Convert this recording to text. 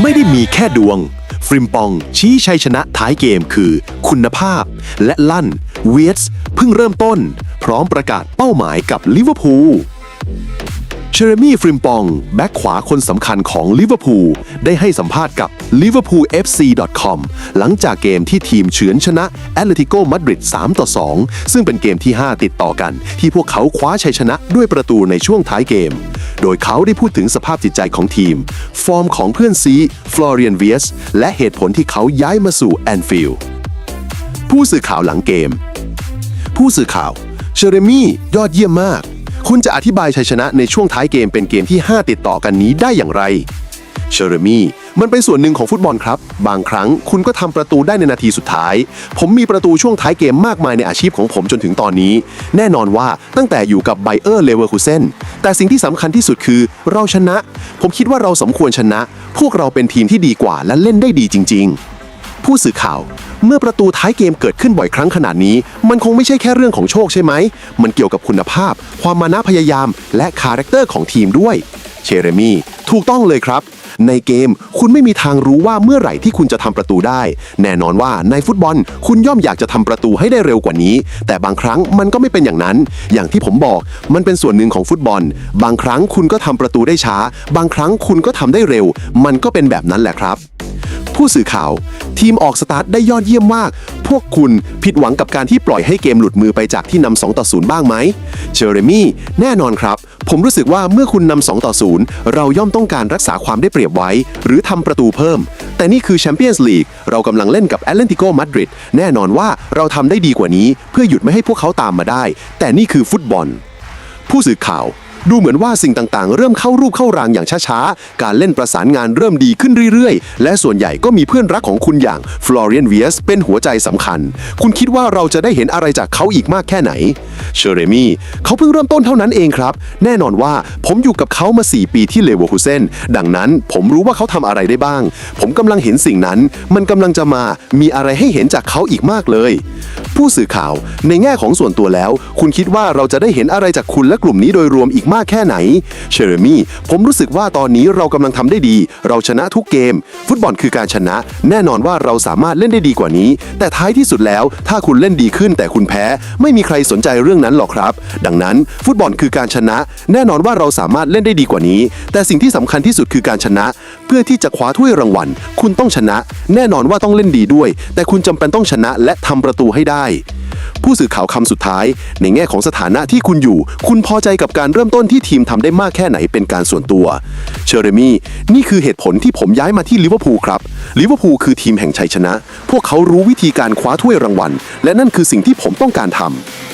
ไม่ได้มีแค่ดวง ฟริมปองชี้ชัยชนะท้ายเกมคือ คุณภาพ และลั่น เวียสเพิ่งเริ่มต้น พร้อมประกาศเป้าหมายกับลิเวอร์พูลเชเรมี่ฟริมปอง แบ็กขวาคนสำคัญของลิเวอร์พูลได้ให้สัมภาษณ์กับ liverpoolfc.com หลังจากเกมที่ทีมเฉือนชนะแอตเลติโกมาดริด3ต่อ2ซึ่งเป็นเกมที่ 5 ติดต่อกัน ที่พวกเขาคว้าชัยชนะด้วยประตูในช่วงท้ายเกม โดยเขาได้พูดถึงสภาพจิตใจของทีม ฟอร์มของเพื่อนซีฟลอเรียนเวียสและเหตุผลที่เขาย้ายมาสู่แอนฟิลด์ผู้สื่อข่าวหลังเกม ผู้สื่อข่าวเชเรมี่ยอดเยี่ยมมาก คุณจะอธิบายชัยชนะในช่วงท้ายเกมเป็นเกมที่ 5 ติดต่อกันนี้ได้อย่างไร เชเรมี่มันเป็นส่วนหนึ่งของฟุตบอลครับ บางครั้งคุณก็ทำประตูได้ในนาทีสุดท้าย ผมมีประตูช่วงท้ายเกมมากมายในอาชีพของผมจนถึงตอนนี้ แน่นอนว่าตั้งแต่อยู่กับไบเออร์เลเวอร์คูเซนแต่สิ่งที่สำคัญที่สุดคือเราชนะ ผมคิดว่าเราสมควรชนะ พวกเราเป็นทีมที่ดีกว่าและเล่นได้ดีจริง ๆ ผู้สื่อข่าวเมื่อประตูท้ายเกมเกิดขึ้นบ่อยครั้งขนาดนี้ มันคงไม่ใช่แค่เรื่องของโชคใช่ไหม มันเกี่ยวกับคุณภาพ ความมานะพยายาม และคาแรคเตอร์ของทีมด้วย เชเรมี่ถูกต้องเลยครับ ในเกมคุณไม่มีทางรู้ว่าเมื่อไหร่ที่คุณจะทำประตูได้ แน่นอนว่าในฟุตบอล คุณย่อมอยากจะทำประตูให้ได้เร็วกว่านี้ แต่บางครั้งมันก็ไม่เป็นอย่างนั้น อย่างที่ผมบอกมันเป็นส่วนหนึ่งของฟุตบอล บางครั้งคุณก็ทำประตูได้ช้า บางครั้งคุณก็ทำได้เร็ว มันก็เป็นแบบนั้นแหละครับ ผู้สื่อข่าว ทีมออกสตาร์ทได้ยอดเยี่ยมมาก พวกคุณผิดหวังกับการที่ปล่อยให้เกมหลุดมือไปจากที่นำ2ต่อ0บ้างไหมเจอเรมี่แน่นอนครับ ผมรู้สึกว่าเมื่อคุณนำ2ต่อ0เราย่อมต้องการรักษาความได้เปรียบไว้ หรือทำประตูเพิ่ม แต่นี่คือแชมเปี้ยนส์ลีกเรากำลังเล่นกับแอตเลติโกมาดริดแน่นอนว่าเราทำได้ดีกว่านี้ เพื่อหยุดไม่ให้พวกเขาตามมาได้ แต่นี่คือฟุตบอล ผู้สื่อข่าว ดูเหมือนว่าสิ่งต่างๆ เริ่มเข้ารูปเข้ารางอย่างช้าๆ การเล่นประสานงานเริ่มดีขึ้นเรื่อยๆ และส่วนใหญ่ก็มีเพื่อนรักของคุณอย่างฟลอเรียนเวียสเป็นหัวใจสำคัญ คุณคิดว่าเราจะได้เห็นอะไรจากเขาอีกมากแค่ไหน เชเรมี่เขาเพิ่งเริ่มต้นเท่านั้นเองครับ แน่นอนว่าผมอยู่กับเขามา 4 ปีที่เลเวอร์คูเซนดังนั้นผมรู้ว่าเขาทำอะไรได้บ้าง ผมกำลังเห็นสิ่งนั้น มันกำลังจะมามีอะไรให้เห็นจากเขาอีกมากเลย ผู้สื่อข่าว ในแง่ของส่วนตัวแล้ว คุณคิดว่าเราจะได้เห็นอะไรจากคุณและกลุ่มนี้โดยรวมอีกมากแค่ไหน เชเรมี่ ผมรู้สึกว่าตอนนี้เรากำลังทำได้ดี เราชนะทุกเกม ฟุตบอลคือการชนะ แน่นอนว่าเราสามารถเล่นได้ดีกว่านี้ แต่ท้ายที่สุดแล้ว ถ้าคุณเล่นดีขึ้นแต่คุณแพ้ ไม่มีใครสนใจเรื่องนั้นหรอกครับ ดังนั้น ฟุตบอลคือการชนะ แน่นอนว่าเราสามารถเล่นได้ดีกว่านี้ แต่สิ่งที่สำคัญที่สุดคือการชนะ พื่อที่จะคว้าถ้วยรางวัล คุณต้องชนะ แน่นอนว่าต้องเล่นดีด้วย แต่คุณจำเป็นต้องชนะและทำประตูให้ได้ ผู้สื่อข่าวคำสุดท้าย ในแง่ของสถานะที่คุณอยู่ คุณพอใจกับการเริ่มต้นที่ทีมทำได้มากแค่ไหนเป็นการส่วนตัว เชอร์รมี่นี่คือเหตุผลที่ผมย้ายมาที่ลิเวอร์พูลครับลิเวอร์พูลคือทีมแห่งชัยชนะ พวกเขารู้วิธีการคว้าถ้วยรางวัล และนั่นคือสิ่งที่ผมต้องการทำ